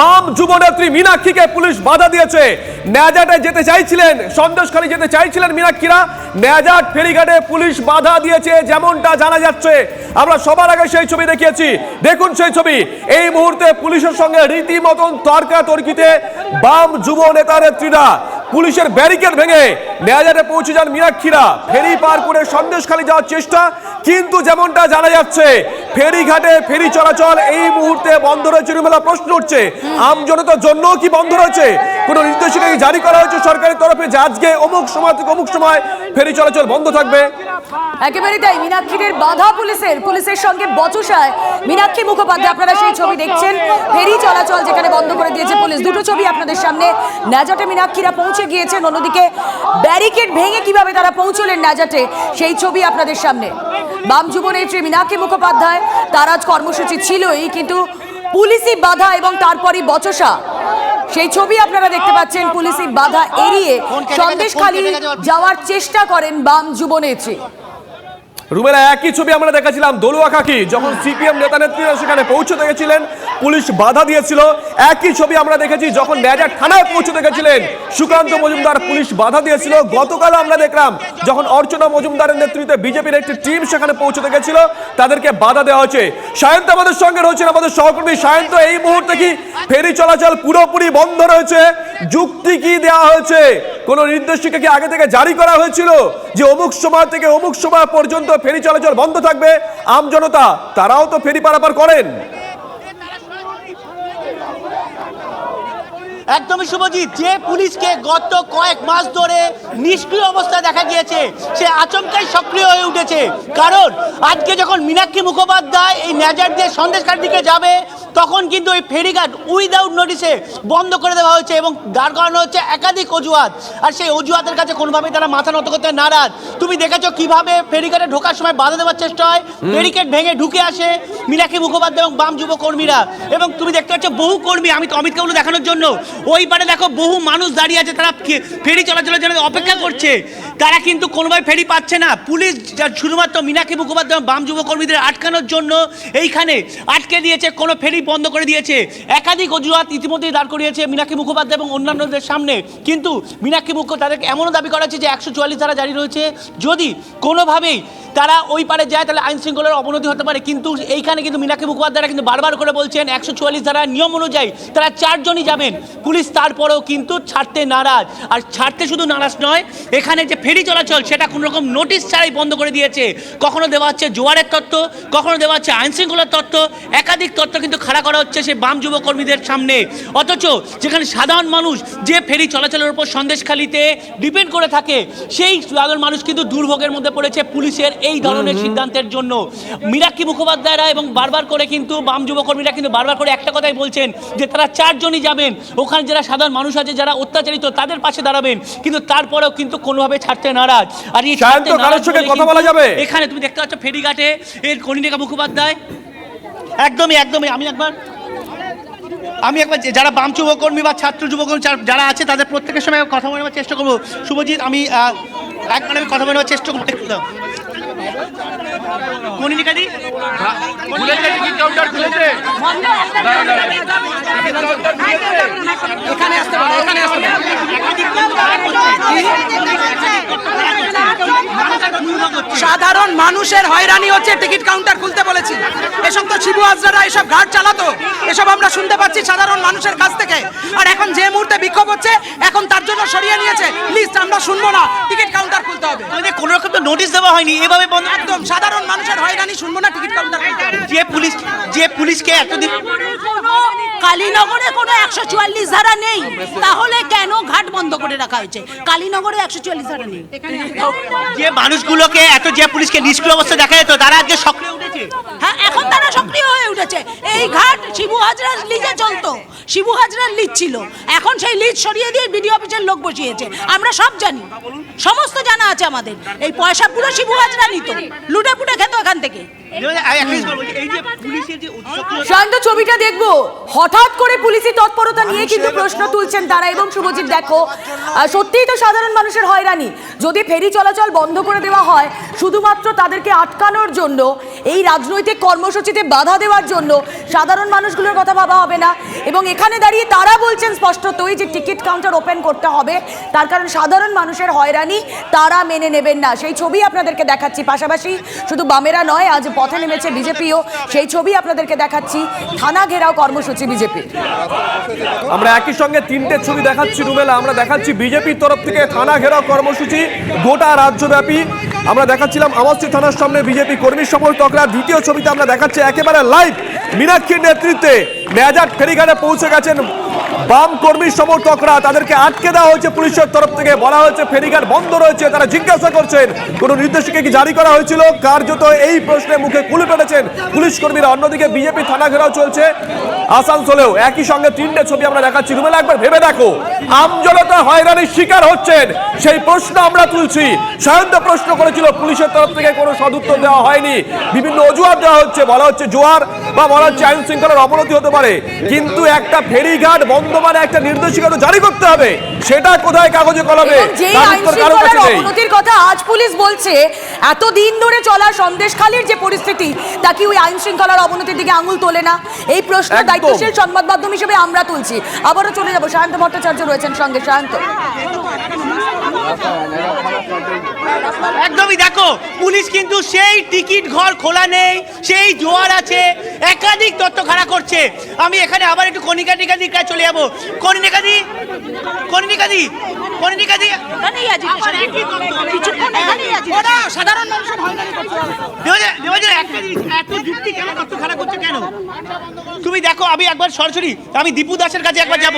বাম যুবনেত্রী মীনাক্ষীকে পুলিশ বাধা দিয়েছে। ন্যাজাটে যেতে চাইছিলেন, সন্দেশখালী যেতে চাইছিলেন মীনাক্ষীরা। ন্যাজাট, ফেরিঘাটে পুলিশ বাধা দিয়েছে, যেমনটা জানা যাচ্ছে। আমরা সবার আগে সেই ছবি দেখিয়েছি। দেখুন সেই ছবি। এই মুহূর্তে পুলিশের সঙ্গে রীতিমতন তর্কাতর্কিতে বাম যুব নেতা নেত্রীরা পুলিশের ব্যারিকেড ভেঙে নেয়াজাটে পৌঁছে যান মীনাক্ষীরা। ফেরি পার করে সন্দেশখালী যাওয়ার চেষ্টা, কিন্তু যেমনটা জানা যাচ্ছে ফেরিঘাটে ফেরি চলাচল এই মুহূর্তে বন্ধ রয়েছে প্রশ্ন উঠছে। আমজনতার জন্য কি বন্ধ রয়েছে? কোন নির্দেশিকা জারি করা হয়েছে সরকারের তরফে যে আজকে অমুক সময় থেকে অমুক সময় ফেরি চলাচল বন্ধ থাকবে। একেবারে তাই মীনাক্ষীদের বাধা পুলিশের। পুলিশের সঙ্গে বচসায় মীনাক্ষী মুখোপাধ্যায়, আপনারা সেই ছবি দেখছেন। ফেরি চলাচল যেখানে বন্ধ করে দিয়েছে পুলিশ। দুটো ছবি আপনাদের সামনে। নাজাটে মীনাক্ষীরা পৌঁছে গিয়েছেন। অন্যদিকে ব্যারিকেড ভেঙে কীভাবে তারা পৌঁছলেন নাজাটে সেই ছবি আপনাদের সামনে। বাম যুব নেত্রী মীনাক্ষী মুখোপাধ্যায়, তার আজ কর্মসূচি ছিলই, কিন্তু পুলিশি বাধা এবং তারপরই বচসা। সেই ছবি আপনারা দেখতে পাচ্ছেন পুলিশি বাধা এড়িয়ে সন্দেশখালী যাওয়ার চেষ্টা করেন বাম যুব নেত্রী রুমেলা একই ছবি আমরা দেখাছিলাম দলুয়া কাকি যখন সিপিএম নেতা নেত্রীরা সেখানে পৌঁছতে গেছিলেন, পুলিশ বাধা দিয়েছিল। একই ছবি আমরা দেখেছি যখন ন্যাজার থানায় পৌঁছতে গেছিলেন, সুকান্ত মজুমদার পুলিশ বাধা দিয়েছিল। গতকাল আমরা দেখলাম, যখন অর্চনা মজুমদারের নেতৃত্বে বিজেপির একটি টিম সেখানে পৌঁছতে গেছিল, তাদেরকে বাধা দেওয়া হয়েছে। সায়ন্ত আমাদের সঙ্গে রয়েছেন আমাদের সহকর্মী সায়ন্ত। এই মুহূর্তে কি ফেরি চলাচল পুরোপুরি বন্ধ রয়েছে? যুক্তি কি দেওয়া হয়েছে? কোন নির্দেশিকা কি আগে থেকে জারি করা হয়েছিল যে অমুক সময় থেকে অমুক সময় পর্যন্ত ফেরি চলাচল বন্ধ থাকবে, আম জনতা তারাও তো ফেরি পারাপার করেন। একদমই শুভজিৎ, যে পুলিশকে গত কয়েক মাস ধরে নিষ্ক্রিয় অবস্থায় দেখা গিয়েছে, সে আচমকাই সক্রিয় হয়ে উঠেছে। কারণ আজকে যখন মীনাক্ষী মুখোপাধ্যায় এই ন্যাজার দিয়ে সন্দেশকার দিকে যাবে তখন কিন্তু ওই ফেরিঘাট উইদাউট নোটিসে বন্ধ করে দেওয়া হয়েছে এবং দাঁড় করানো হচ্ছে একাধিক অজুহাত। আর সেই অজুহাতের কাছে কোনোভাবেই তারা মাথা নত করতে নারাজ। তুমি দেখেছ কীভাবে ফেরিঘাটে ঢোকার সময় বাধা দেওয়ার চেষ্টা হয়? ব্যারিকেড ভেঙে ঢুকে আসে মীনাক্ষী মুখোপাধ্যায় এবং বাম যুব কর্মীরা। এবং তুমি দেখতে পাচ্ছ বহু কর্মী আমি তো অমিত কাবুল দেখানোর জন্য। ওই পারে দেখো বহু মানুষ দাঁড়িয়ে আছে তারা ফেরি চলাচলের জন্য অপেক্ষা করছে। তারা কিন্তু কোনোভাবে ফেরি পাচ্ছে না। পুলিশ শুধুমাত্র মীনাক্ষী মুখোপাধ্যায় বাম যুব কর্মীদের আটকানোর জন্য এইখানে আটকে দিয়েছে। কোনো ফেরি বন্ধ করে দিয়েছে। একাধিক অজুহাত ইতিমধ্যেই দাঁড় করিয়েছে মীনাক্ষী মুখোপাধ্যায় এবং অন্যান্যদের সামনে। কিন্তু মীনাক্ষী মুখ্য তাদেরকে এমনও দাবি করা হচ্ছে যে একশো চুয়াল্লিশ ধারা জারি রয়েছে। যদি কোনোভাবেই তারা ওই পারে যায়, তাহলে আইন শৃঙ্খলার অবনতি হতে পারে। কিন্তু এইখানে কিন্তু মীনাক্ষী মুখোপাধ্যায়রা কিন্তু বারবার করে বলছেন, একশো চুয়াল্লিশ ধারা নিয়ম অনুযায়ী তারা চারজনই যাবেন। পুলিশ তারপরেও কিন্তু ছাড়তে নারাজ। আর ছাড়তে শুধু নারাজ নয়, এখানে যে ফেরি চলাচল, সেটা কোনো রকম নোটিশ ছাড়াই বন্ধ করে দিয়েছে। কখনো দেওয়া হচ্ছে জোয়ারের তত্ত্ব, কখনো দেওয়া হচ্ছে আইন শৃঙ্খলার তত্ত্ব। একাধিক তত্ত্ব কিন্তু খাড়া করা হচ্ছে সেই বাম যুব কর্মীদের সামনে। অথচ যেখানে সাধারণ মানুষ যে ফেরি চলাচলের উপর সন্দেশখালিতে ডিপেন্ড করে থাকে, সেই সাধারণ মানুষ কিন্তু দুর্ভোগের মধ্যে পড়েছে। পুলিশের এই ধরনের সিদ্ধান্তের জন্য মীরাক্ষী মুখোপাধ্যায়রা এবং বারবার করে কিন্তু বাম যুবকর্মীরা কিন্তু বারবার করে একটা কথাই বলছেন যে তারা চারজনই যাবেন। ওখানে যারা সাধারণ মানুষ আছে যারা অত্যাচারিত তাদের পাশে দাঁড়াবেন। কিন্তু তারপরেও কিন্তু কোনোভাবে ছাড়তে নারাজ। আর এই কথা বলা যাবে? এখানে তুমি দেখতে পাচ্ছ ফেরিঘাটে এর কনিনিকা মুখোপাধ্যায়। একদমই একদমই। আমি একবার আমি একবার যারা বাম যুবকর্মী বা ছাত্র যুবকর্মী যারা- আছে তাদের প্রত্যেকের সঙ্গে কথা বলে নেওয়ার চেষ্টা করব। শুভজিৎ আমি একবার আমি কথা বলে নেওয়ার চেষ্টা করব। একটু দাও। কনিনিকাদি সাধারণ মানুষের হয়রানি হচ্ছে টিকিট কাউন্টার খুলতে বলেছি। এসব তো শিবু হাজরারা এসব ঘাট চালাতো। এসব আমরা শুনতে পাচ্ছি সাধারণ মানুষের কাছ থেকে। আর এখন যে মুহূর্তে বিক্ষোভ হচ্ছে এখন তার জন্য সরিয়ে নিয়েছে। লিস্ট আমরা শুনব না। টিকিট কাউন্টার হবে। আমাদের কোনো রকম তো নোটিশ দেওয়া হয়নি। এভাবে বন্ধ একদম সাধারণ মানুষের হয়রানি শুনব না টিকিট কাউন্টার যে পুলিশ যে পুলিশকে এতদিন কালীনগরে কোনো একশো চুয়াল্লিশ ধারা নেই। তাহলে কেন ঘাট বন্ধ করে রাখা হয়েছে? কালীনগরে একশো চুয়াল্লিশ ধারা নেই। যে মানুষগুলোকে এত যে পুলিশকে নিষ্ক্রিয় অবস্থা দেখা যেত তারা আজকে সক্রিয় উঠেছে। হ্যাঁ এখন তারা সক্রিয় হয়ে উঠেছে। এই ঘাট শিবু হাজরার লিজে চলতো। শিবু হাজরার লিজ ছিল। এখন সেই লিজ সরিয়ে দিয়ে বিডিও অফিসের লোক বসিয়েছে। আমরা সব জানি। সমস্ত জানা আছে আমাদের। এই পয়সা পুরো শিবু হাজরা নিত। লুটে পুটে খেত এখান থেকে। এই যে পুলিশের যে সক্রিয় শান্ত ছবিটা দেখব। হঠাৎ করে পুলিশি তৎপরতা নিয়ে কিন্তু প্রশ্ন তুলছেন তারা এবং শুভজিৎ দেখো সত্যিই তো সাধারণ মানুষের হয়রানি। যদি ফেরি চলাচল বন্ধ করে দেওয়া হয় শুধুমাত্র তাদেরকে আটকানোর জন্য এই রাজনৈতিক কর্মসূচিতে বাধা দেওয়ার জন্য সাধারণ মানুষগুলোর কথা ভাবা হবে না। এবং এখানে দাঁড়িয়ে তারা বলছেন স্পষ্টতই যে টিকিট কাউন্টার ওপেন করতে হবে। তার কারণ সাধারণ মানুষের হয়রানি তারা মেনে নেবেন না। সেই ছবি আপনাদেরকে দেখাচ্ছি। পাশাপাশি শুধু বামেরা নয়, আজ পথে নেমেছে বিজেপিও। সেই ছবি আপনাদেরকে দেখাচ্ছি। থানা ঘেরাও কর্মসূচি বিজেপি আমরা একই সঙ্গে তিনটে ছবি দেখাচ্ছি রুমেলা আমরা দেখাচ্ছি বিজেপির তরফ থেকে থানা ঘেরাও কর্মসূচি। গোটা রাজ্যব্যাপী আমরা দেখাচ্ছিলাম আমস্তি থানার সামনে বিজেপি কর্মী সমর্থকরা দ্বিতীয় ছবিতে আমরা দেখাচ্ছি একেবারে লাইভ মীনাক্ষীর নেতৃত্বে। মেজাজ ফেরিঘাটে পৌঁছে গেছেন বাম কর্মী সমর্থকরা তাদেরকে আটকে দেওয়া হয়েছে পুলিশের তরফ থেকে। বলা হয়েছে ফেরিঘাট বন্ধ রয়েছে, তারা জিজ্ঞাসা করছেন। কোনো নির্দেশিকা কি জারি করা হয়েছিল? কার্যত এই প্রশ্নে মুখে কুলি পেটেছেন পুলিশ কর্মীরা। অন্যদিকে বিজেপি থানা ঘেরাও চলছে আসানসোলেও। একই সঙ্গে তিনটে ছবি আমরা দেখাচ্ছি। রুমেলা, একবার ভেবে দেখো। আমজনতা হয়রানির শিকার হচ্ছেন। সেই প্রশ্ন আমরা তুলছি। সায়ন্ত প্রশ্ন করেছিল, পুলিশের তরফ থেকে কোনো সদুত্তর দেওয়া হয়নি। বিভিন্ন অজুহাত দেওয়া হচ্ছে। বলা হচ্ছে জোয়ার বা বলা হচ্ছে আইন শৃঙ্খলার অবনতি হতে পারে। কিন্তু একটা ফেরিঘাট বন্ধ মানে একটা নির্দেশিকা জারি করতে হবে। সেটা কোথায় কাগজে কলমে। অবনতির কথা আজ পুলিশ বলছে এত দিন ধরে চলা সন্দেশখালীর যে পরিস্থিতি তা কি ওই আইন শৃঙ্খলার অবনতির দিকে আঙুল তোলে না? এই প্রশ্ন। দায়িত্বশীল সংবাদ মাধ্যম হিসেবে আমরা তুলছি। আবারও চলে যাব। সায়ন্ত ভট্টাচার্য রয়েছেন সঙ্গে। সায়ন্ত। একদমই দেখো, পুলিশ কিন্তু সেই টিকিট ঘর খোলা নেই, সেই জোয়ার আছে, একাধিক তথ্য খাড়া করছে। আমি এখানে আবার একটু কণিকা টিকা দিকে চলে যাব। কণিকা দি কণিকা দি কণিকা দি। কিছুক্ষণ এখানেই আছি ওরা সাধারণ মানুষের একটা যুক্তি কেন তথ্য খাড়া করছে কেন? তুমি দেখো আমি একবার সরাসরি আমি দীপু দাসের কাছে একবার যাব।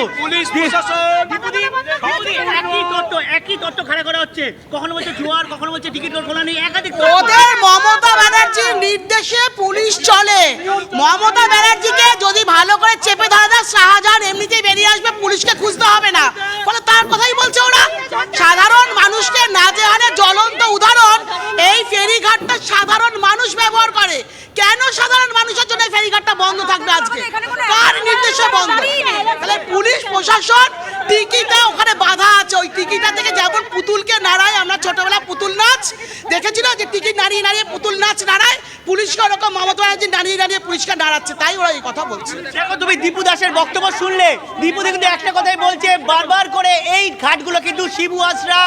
একই তথ্য একই তথ্য খাড়া করা হচ্ছে। কখনো বলছে জোয়ার কখনো বলছে টিকিট খোলা নেই একাধিক ওদের মমতা ব্যানার্জির নির্দেশে পুলিশ চলে। মমতা ব্যানার্জিকে যদি ভালো করে চেপে ধরা শাহজাহান এমনিতেই বেরিয়ে আসবে পুলিশকে খুঁজতে হবে না। ফলে তার কথাই বলছে ওরা সাধারণ মানুষকে নাজেহানে জ্বলন্ত উদাহরণ এই ফেরিঘাটটা সাধারণ মানুষ ব্যবহার করে কেন সাধারণ মানুষের জন্য এই ফেরিঘাটটা বন্ধ থাকবে আজকে কার নির্দেশে বন্ধ তাহলে পুলিশ প্রশাসন টিকিটা ওখানে বাধা আছে ওই টিকিটা থেকে যেমন পুতুলকে নাড়ায় আমরা ছোটবেলা পুতুল নাচ দেখেছি না যে টিকিট নাড়িয়ে নাড়িয়ে পুতুল নাচ নাড়ায় পুলিশকে ওরকম মমতা নাড়িয়ে পুলিশকে নাড়াচ্ছে তাই ওরা এই কথা বলছে। দেখো তুমি দীপু দাসের বক্তব্য শুনলে, দীপু কিন্তু একটা কথাই বলছে, বারবার করে এই ঘাটগুলো কিন্তু শিবু আসরা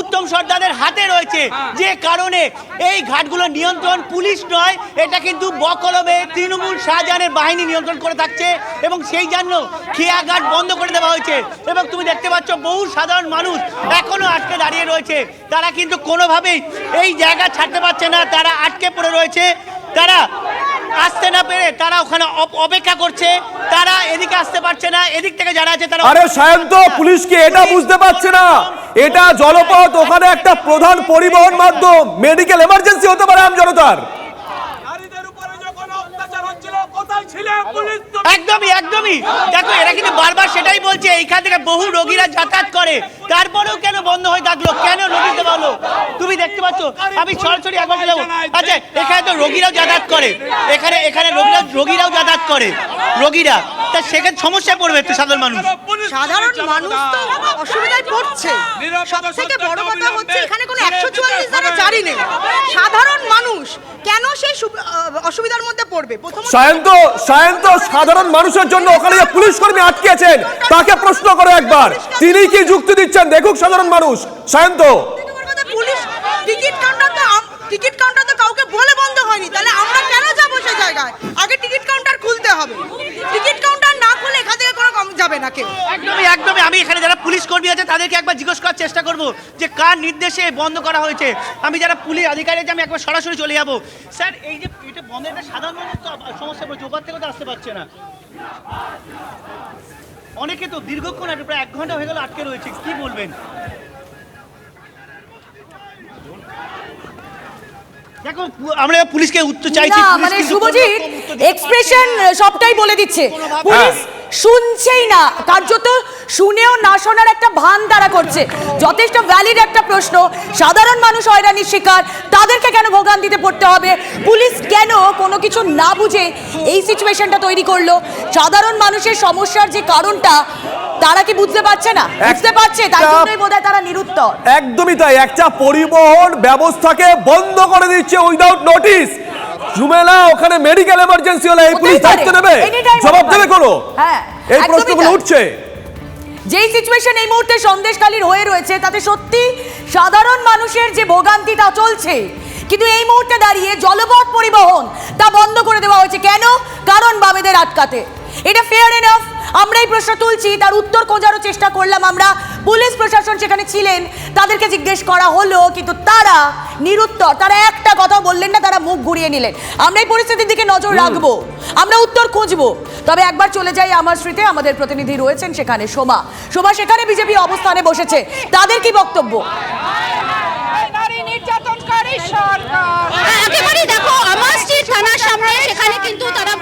উত্তম সর্দারের হাতে রয়েছে। যে কারণে এই ঘাটগুলো নিয়ন্ত্রণ পুলিশ নয়, এটা কিন্তু বকলমে তৃণমূল শাহজাহানের বাহিনী নিয়ন্ত্রণ করে থাকছে এবং সেই জন্য খেয়া ঘাট বন্ধ করে দেওয়া হয়েছে। এবং তুমি দেখতে পাচ্ছ, বহু সাধারণ মানুষ এখনও আটকে দাঁড়িয়ে রয়েছে। তারা কিন্তু কোনোভাবেই এই জায়গা ছাড়তে পারছে না, তারা আটকে পড়ে রয়েছে। তারা আসতে না পেরে তারা ওখানে অপেক্ষা করছে। তারা এদিকে আসতে পারছে না এদিক থেকে যারা আছে তারা আরে সায়ন্ত পুলিশ কি এটা বুঝতে পারছে না। এটা জলপথ ওখানে একটা প্রধান পরিবহন মাধ্যম মেডিকেল এমার্জেন্সি হতে পারে আমজনতার নারীদের উপরে যখন অত্যাচার হচ্ছিল কোথায় ছিলেন পুলিশ? একদমই একদমই। দেখো, এরা কিন্তু বারবার সেটাই বলছে, এইখান থেকে বহু রোগীরা যাতায়াত করে। তারপরেও কেন বন্ধ হয়ে থাকল? কেন রোগীতে বলো তুমি দেখতে পাচ্ছ, আমি সরাসরি একবার যাব আচ্ছা এখানে তো রোগীরাও যাতায়াত করে। এখানে এখানে রোগীরা, রোগীরাও যাতায়াত করে। রোগীরা, তা সেক্ষেত্রে সমস্যায় পড়বে একটু সাধারণ মানুষ? সাধারণ মানুষ তো অসুবিধায় পড়ছে সব থেকে বড় কথা হচ্ছে এখানে কোনো একশো চুয়াল্লিশ ধারা জারি নেই। সাধারণ মানুষ কেন সেই অসুবিধার মধ্যে পড়বে? প্রথমত সায়ন্ত সায়ন্ত সাধারণ মানুষের জন্য ওখানে যে পুলিশ কর্মী আটকে আছেন তাকে প্রশ্ন করো একবার। তিনি কি যুক্তি দিচ্ছেন? দেখুক সাধারণ মানুষ। সায়ন্ত। পুলিশ টিকিট কাউন্টার তো টিকিট কাউন্টার তো কাউকে বলে বন্ধ হয়নি। তাহলে আমরা কেন যাব সেই জায়গায়? আগে টিকিট কাউন্টার খুলতে হবে। টিকিট কাউন্টার না খুলে এখান থেকে কোনো কম যাবে না কেউ। একদমই একদমই। আমি এখানে যারা পুলিশ কর্মী আছে তাদেরকে একবার জিজ্ঞেস করার চেষ্টা করব যে কার নির্দেশে বন্ধ করা হয়েছে। আমি যারা পুলিশ আধিকারিক আছে আমি একবার সরাসরি চলে যাব। স্যার এই যে এটা বন্ধের একটা সাধারণ মানুষ তো সমস্যা পড়ছে ওপার থেকে তো আসতে পারছে না। অনেকে তো দীর্ঘক্ষণ আটকে প্রায় এক ঘণ্টা হয়ে গেল আটকে রয়েছে। কি বলবেন? দেখো আমরা পুলিশকে উত্তর চাইছি মানে শুভজিৎ এক্সপ্রেশন সবটাই বলে দিচ্ছে। পুলিশ শুনছেই না। কার্যত শুনেও না শোনার একটা ভান তারা করছে। যথেষ্ট ভ্যালিড একটা প্রশ্ন। সাধারণ মানুষ হয়রানির শিকার। তাদেরকে কেন ভোগান্তিতে পড়তে হবে? পুলিশ কেন কোনো কিছু না বুঝে এই সিচুয়েশনটা তৈরি করল? সাধারণ মানুষের সমস্যার যে কারণটা তারা কি বুঝতে পারছে না? বুঝতে পারছে তাই একটা- জন্যই বোধহয় তারা নিরুত্তর। একদমই তাই। একটা পরিবহন ব্যবস্থাকে বন্ধ করে দিচ্ছে উইদাউট নোটিস জুমেলা ওখানে মেডিকেল এমার্জেন্সি হলে এই পুলিশ দায়িত্ব নেবে। জবাব দেবে। কোনো? হ্যাঁ, এই প্রশ্নগুলো উঠছে। যেই সিচুয়েশন এই মুহূর্তে সন্দেশকালীর হয়ে রয়েছে তাতে সত্যি সাধারণ মানুষের যে ভোগান্তিটা চলছে কিন্তু এই মুহূর্তে দাঁড়িয়ে জলপথ পরিবহন তা বন্ধ করে দেওয়া হয়েছে। কেন? কারণ বামেদের আটকাতে। এটা ফেয়ার এনাফ আমরা এই প্রশ্ন তুলছি তার উত্তর খোঁজারও চেষ্টা করলাম আমরা। পুলিশ প্রশাসন সেখানে ছিলেন তাদেরকে জিজ্ঞেস করা হলো কিন্তু তারা নিরুত্তর তারা একটা কথা বললেন না তারা মুখ ঘুরিয়ে নিলেন। আমরা এই পরিস্থিতির দিকে নজর রাখব আমরা উত্তর খুঁজবো। তবে একবার চলে যাই আমার স্মৃতি আমাদের প্রতিনিধি রয়েছেন সেখানে সোমা। সোমা সেখানে বিজেপি অবস্থানে বসেছে। তাদের কি বক্তব্য? একেবারেই দেখো আমার স্ট্রিট থানার সেখানে কিন্তু তারা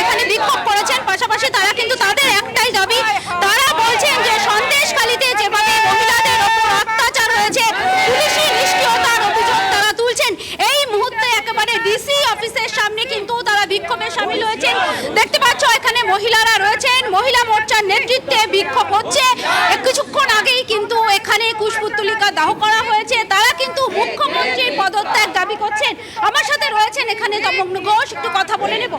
এখানে বিক্ষোভ করেছেন। পাশাপাশি তারা কিন্তু তাদের একটাই দাবি, তারা বলছেন যে সন্দেশখালিতে যেভাবে মহিলাদের ওপর অত্যাচার হয়েছে, পুলিশি নিষ্ক্রিয়তার অভিযোগ তারা তুলছেন। এই মুহূর্তে একেবারে ডিসি অফিসের সামনে কিন্তু তারা বিক্ষোভে সামিল হয়েছেন। দেখতে পাচ্ছ, এখানে মহিলারা রয়েছেন। মহিলা মোর্চার নেতৃত্বে বিক্ষোভ হচ্ছে। কিছুক্ষণ আগেই কিন্তু এখানে কুশপুত্তলিকা দাহ করা হয়েছে। তারা কিন্তু মুখ্যমন্ত্রীর পদত্যাগ দাবি করছেন। আমার সাথে রয়েছেন এখানে তমগ্ন ঘোষ একটু কথা বলে নেব?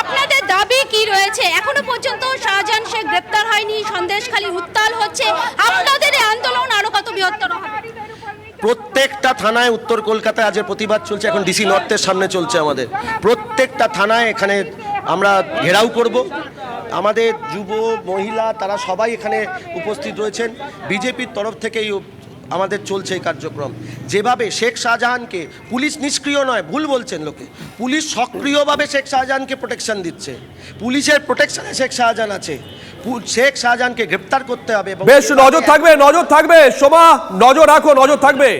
আপনাদের দাবি কি রয়েছে? এখনও পর্যন্ত শাহজাহান শেখ গ্রেপ্তার হয়নি, সন্দেশখালী উত্তাল হচ্ছে। আপনাদের আন্দোলন আরও কত বৃহত্তর হবে? প্রত্যেকটা থানায় উত্তর কলকাতায় আজের প্রতিবাদ চলছে, এখন ডিসি নর্থের সামনে চলছে আমাদের। প্রত্যেকটা থানায় এখানে আমরা ঘেরাও করব। আমাদের যুব, মহিলা, তারা সবাই এখানে উপস্থিত রয়েছেন। বিজেপির তরফ থেকেই আমাদের চলছে এই কার্যক্রম। যেভাবে শেখ শাহজাহানকে পুলিশ নিষ্ক্রিয় নয়, ভুল বলছেন লোকে। পুলিশ সক্রিয়ভাবে শেখ শাহজাহানকে প্রোটেকশন দিচ্ছে। পুলিশের প্রোটেকশনে শেখ শাহজাহান আছে। শেখ শাহজাহানকে গ্রেপ্তার করতে হবে বেশ, নজর থাকবে নজর থাকবে। সোমা, নজর রাখো, নজর থাকবে।